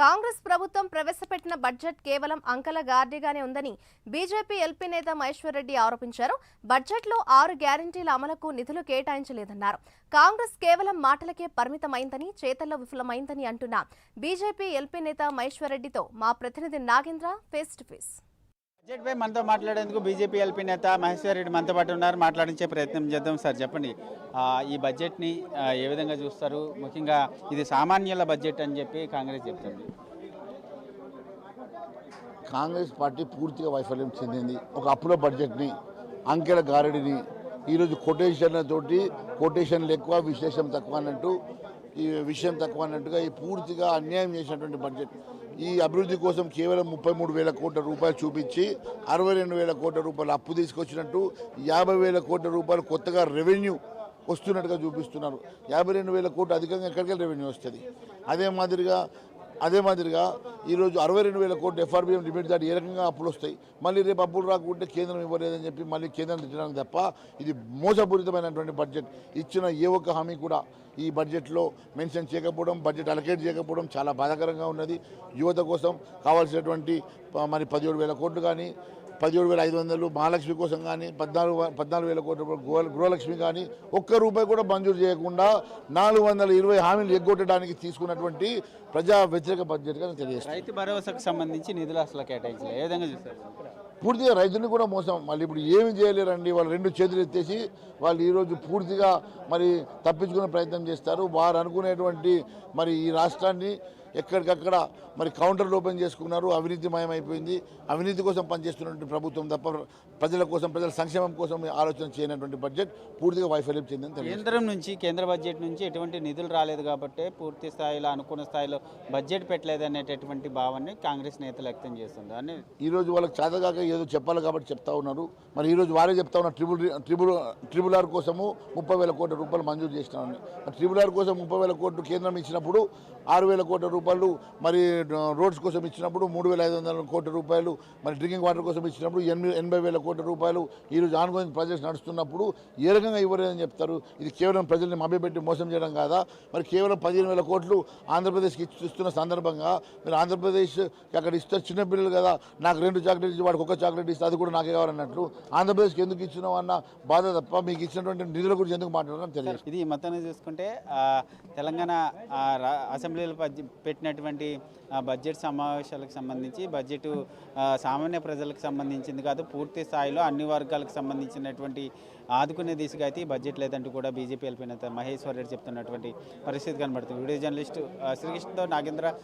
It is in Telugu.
కాంగ్రెస్ ప్రభుత్వం ప్రవేశపెట్టిన బడ్జెట్ కేవలం అంకల గార్డీగానే ఉందని బీజేపీ ఎల్పీ నేత మహేశ్వర్ రెడ్డి ఆరోపించారు. బడ్జెట్లో ఆరు గ్యారంటీల అమలుకు నిధులు కేటాయించలేదన్నారు. కాంగ్రెస్ కేవలం మాటలకే పరిమితమైందని చేతల్లో విఫలమైందని అంటున్న బీజేపీ ఎల్పీ నేత మహేశ్వర్ రెడ్డితో మా ప్రతినిధి Nagendra face to face. Budget పై మనతో మాట్లాడేందుకు బీజేపీ ఎల్పీ నేత మహేశ్వర్ రెడ్డి మనతో పాటు ఉన్నారు. మాట్లాడించే ప్రయత్నం చేద్దాం సార్ చెప్పండి. ఈ బడ్జెట్ని ఏ విధంగా చూస్తారు? ముఖ్యంగా ఇది సామాన్యుల బడ్జెట్ అని చెప్పి కాంగ్రెస్ చెప్తుంది. కాంగ్రెస్ పార్టీ పూర్తిగా వైఫల్యం చెందింది. ఒక అప్పుల బడ్జెట్ని అంకెల గారడిని ఈరోజు కొటేషన్లతోటి కొటేషన్లు ఎక్కువ విశేషం తక్కువ అన్నట్టు ఈ విషయం తక్కువ అన్నట్టుగా ఈ పూర్తిగా అన్యాయం చేసినటువంటి బడ్జెట్ ఈ అభివృద్ధి కోసం కేవలం ముప్పై మూడు వేల కోట్ల రూపాయలు చూపించి అరవై రెండు వేల కోట్ల రూపాయలు అప్పు తీసుకొచ్చినట్టు యాభై వేల కోట్ల రూపాయలు కొత్తగా రెవెన్యూ వస్తున్నట్టుగా చూపిస్తున్నారు. యాభై రెండు వేల కోట్లు అధికంగా ఎక్కడికి రెవెన్యూ వస్తుంది? అదే మాదిరిగా అదే మాదిరిగా ఈరోజు అరవై రెండు వేల కోట్లు ఎఫ్ఆర్బిఎం లిమిట్ దాటి ఏ రకంగా అప్పులు వస్తాయి? మళ్ళీ రేపు అప్పులు రాకుంటే కేంద్రం ఇవ్వలేదని చెప్పి మళ్ళీ కేంద్రం తెచ్చడానికి తప్ప ఇది మోసపూరితమైనటువంటి బడ్జెట్ ఇచ్చిన ఏ ఒక్క హామీ కూడా ఈ బడ్జెట్లో మెన్షన్ చేయకపోవడం బడ్జెట్ అలకేట్ చేయకపోవడం చాలా బాధాకరంగా ఉన్నది. యువత కోసం కావాల్సినటువంటి మరి పదిహేడు వేల కోట్లు కానీ పదిహేడు వేల ఐదు వందలు మహాలక్ష్మి కోసం కానీ పద్నాలుగు పద్నాలుగు వేల కోట్ల రూపాయలు గృహ గృహలక్ష్మి కానీ ఒక్క రూపాయి కూడా మంజూరు చేయకుండా నాలుగు వందల ఇరవై హామీలు ఎగ్గొట్టడానికి తీసుకున్నటువంటి ప్రజా వ్యతిరేక బడ్జెట్గా నేను తెలియజేస్తాను రైతు భరోసాకు సంబంధించి నిధులు అసలు కేటాయించలేదు ఏ విధంగా చూస్తారు? పూర్తిగా రైతుని కూడా మోసం. మళ్ళీ ఇప్పుడు ఏమి చేయలేరండి. వాళ్ళు రెండు చేతులు ఎత్తేసి వాళ్ళు ఈరోజు పూర్తిగా మరి తప్పించుకునే ప్రయత్నం చేస్తారు. వారు అనుకునేటువంటి మరి ఈ రాష్ట్రాన్ని ఎక్కడికక్కడ మరి కౌంటర్లు ఓపెన్ చేసుకున్నారు. అవినీతిమయం అయిపోయింది అవినీతి కోసం పనిచేస్తున్నటువంటి ప్రభుత్వం తప్ప ప్రజల కోసం ప్రజల సంక్షేమం కోసం ఆలోచన చేయనటువంటి బడ్జెట్ పూర్తిగా వైఫల్యం తెలియదు కేంద్రం నుంచి కేంద్ర బడ్జెట్ నుంచి ఎటువంటి నిధులు రాలేదు కాబట్టి పూర్తి స్థాయిలో అనుకున్న స్థాయిలో బడ్జెట్ పెట్టలేదు అనేటటువంటి భావాన్ని కాంగ్రెస్ నేతలు వ్యక్తం చేస్తుంది అని ఈరోజు వాళ్ళకి చేతగాక ఏదో చెప్పాలి కాబట్టి చెప్తా ఉన్నారు. మరి ఈరోజు వారే చెప్తా ఉన్నారు ట్రిబుల్ ట్రిబుల్ ట్రిబుల్ ఆర్ కోసము ముప్పై వేల కోట్ల రూపాయలు మంజూరు చేసినామని. ట్రిబుల్ ఆర్ కోసం ముప్పై వేల కోట్లు కేంద్రం ఇచ్చినప్పుడు ఆరు వేల కోట్ల రూపాయలు మరి రోడ్స్ కోసం ఇచ్చినప్పుడు మూడు వేల ఐదు వందల కోట్ల రూపాయలు మరి డ్రింకింగ్ వాటర్ కోసం ఇచ్చినప్పుడు ఎనిమిది ఎనభై వేల కోట్ల రూపాయలు ఈరోజు ఆన్గోయింగ్ ప్రాజెక్ట్స్ నడుస్తున్నప్పుడు ఏ రకంగా ఇవ్వలేదని చెప్తారు? ఇది కేవలం ప్రజల్ని మభ్యపెట్టి మోసం చేయడం కాదా? మరి కేవలం పదిహేను వేల కోట్లు ఆంధ్రప్రదేశ్కి ఇస్తున్న సందర్భంగా మీరు ఆంధ్రప్రదేశ్ అక్కడ ఇస్తే చిన్నపిల్లలు కదా నాకు రెండు చాక్లెట్ ఇచ్చి వాడికి ఒక చాక్లెట్ ఇస్తే అది కూడా నాకే కావాలన్నట్లు. ఆంధ్రప్రదేశ్కి ఎందుకు ఇచ్చినావు అన్న బాధ తప్ప మీకు ఇచ్చినటువంటి నిధుల గురించి ఎందుకు మాట్లాడడం తెలియదు. ఇది మొత్తాన్ని చూసుకుంటే తెలంగాణ అసెంబ్లీలో పెట్టినటువంటి ఆ, బడ్జెట్ సమావేశాలకు సంబంధించి బడ్జెట్ సామాన్య ప్రజలకు సంబంధించింది కాదు పూర్తి స్థాయిలో అన్ని వర్గాలకు సంబంధించినటువంటి ఆదుకునే దిశగా అయితే ఈ బడ్జెట్ లేదంటూ కూడా బీజేపీ వెళ్ళిపోయిన మహేశ్వర్ రెడ్డి చెప్తున్నటువంటి పరిస్థితి కనబడుతుంది. Video journalist శ్రీకృష్ణతో Nagendra